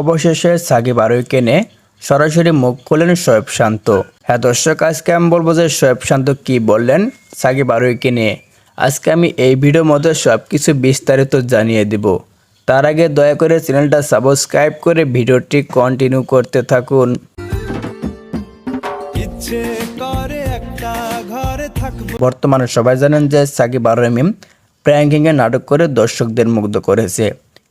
অবশেষে সাকিব আরোহীকে নিয়ে সরাসরি মুখ খুললেন শোয়েব শান্ত। হ্যাঁ দর্শক আজকে আমি বলব যে শোয়েব শান্ত কি বললেন সাকিব আরোহীকে নিয়ে। আজকে আমি এই ভিডিওর মধ্যে সব কিছু বিস্তারিত জানিয়ে দিব। তার আগে দয়া করে চ্যানেলটা সাবস্ক্রাইব করে ভিডিওটি কন্টিনিউ করতে থাকুন। বর্তমানে সবাই জানেন যে সাকিব আরমিম প্র্যাঙ্কিংয়ে নাটক করে দর্শকদের মুগ্ধ করেছে।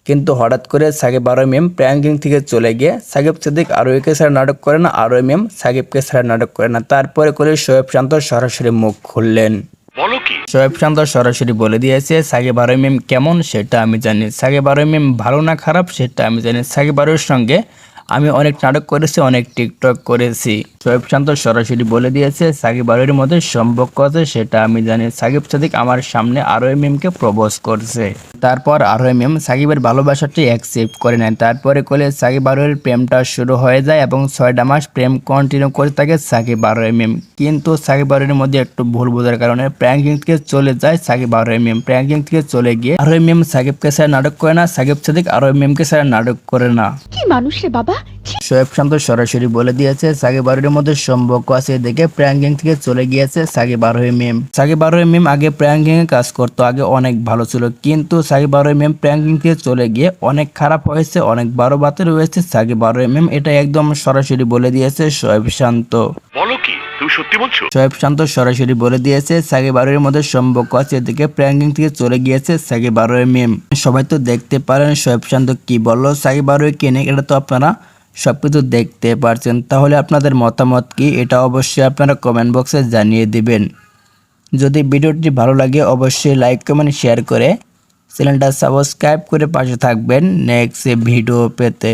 কিন্তু হঠাৎ করে সাকিব আরমিম প্র্যাঙ্কিং থেকে চলে গিয়ে সাকিব সিদ্দিক আরোহীকে ছাড়া নাটক করে না আরমিম সাকিবকে ছাড়া নাটক করে না। তারপরে করে শোয়েব শান্ত সরাসরি মুখ খুললেন। বলো কি? শোয়েব শান্ত সরাসরি বলে দিয়েছে সাকিব মেম কেমন সেটা আমি জানি। সাকিব মেম ভালো না খারাপ সেটা আমি জানি। সাকিব আরোর সঙ্গে আমি অনেক নাটক করেছি, অনেক টিকটক করেছি। শোয়েব শান্ত সরাসরি বলে দিয়েছে, সাকিব আরোর মধ্যে সম্পর্ক আছে, সেটা আমি জানি। সাকিব সাদিক আমার সামনে আরোই মিমকে প্রপোজ করছে। তারপর আরোই মিম সাকিবের ভালোবাসাটি অ্যাকসেপ্ট করে নেয়। তারপরে কোলে সাকিব আরোয়ের প্রেমটা শুরু হয়ে যায় এবং ছয়টা মাস প্রেম কন্টিনিউ করে থাকে সাকিব আরোই মিম কিন্তু সাকিব আরোয়ের মধ্যে একটু ভুল বোঝার কারণে প্র্যাঙ্কিং থেকে চলে যায় সাকিব আরোই মিম প্র্যাঙ্কিং থেকে চলে গিয়ে আরোই মিম সাকিবকে ছাড়া নাটক করে না, সাকিব সাদিক আরোই মিমকে ছাড়া নাটক করে না। কি মানুষ বাবা? শোয়েব শান্ত সরাসরি বলে দিয়েছে সাকিব আরোহীর মধ্যে সম্পর্ক আছে দেখে প্র্যাঙ্কিং থেকে চলে গিয়েছে সাকিব আরোহী মিম সাকিব আরোহী মিম আগে প্র্যাঙ্কিং এ কাজ করতো আগে অনেক ভালো ছিল কিন্তু সাকিব আরোহী মিম প্র্যাঙ্কিং থেকে চলে গিয়ে অনেক খারাপ হয়েছে অনেক বারো বাতে রয়েছে সাকিব আরোহী মিম এটা একদম সরাসরি বলে দিয়েছে শোয়েব শান্ত। বলো কি তুমি সত্যি বলছো? শোয়েব শান্ত সরাসরি বলে দিয়েছে সাকিব আরোহীর মধ্যে সম্পর্ক আছে এদিকে প্র্যাঙ্কিং থেকে চলে গিয়েছে সাকিব আরোহী মিম সবাই তো দেখতে পারেন শোয়েব শান্ত কি বলল সাকিব আরোহী কেনে এটা তো আপনারা সবকিছু দেখতে পারছেন, তাহলে আপনাদের মতামত কি? এটা অবশ্যই আপনারা কমেন্ট বক্সে জানিয়ে দিবেন। যদি ভিডিওটি ভালো লাগে, অবশ্যই লাইক কমেন্ট শেয়ার করে চ্যানেলটা সাবস্ক্রাইব করে পাশে থাকবেন। নেক্সট ভিডিও পেতে।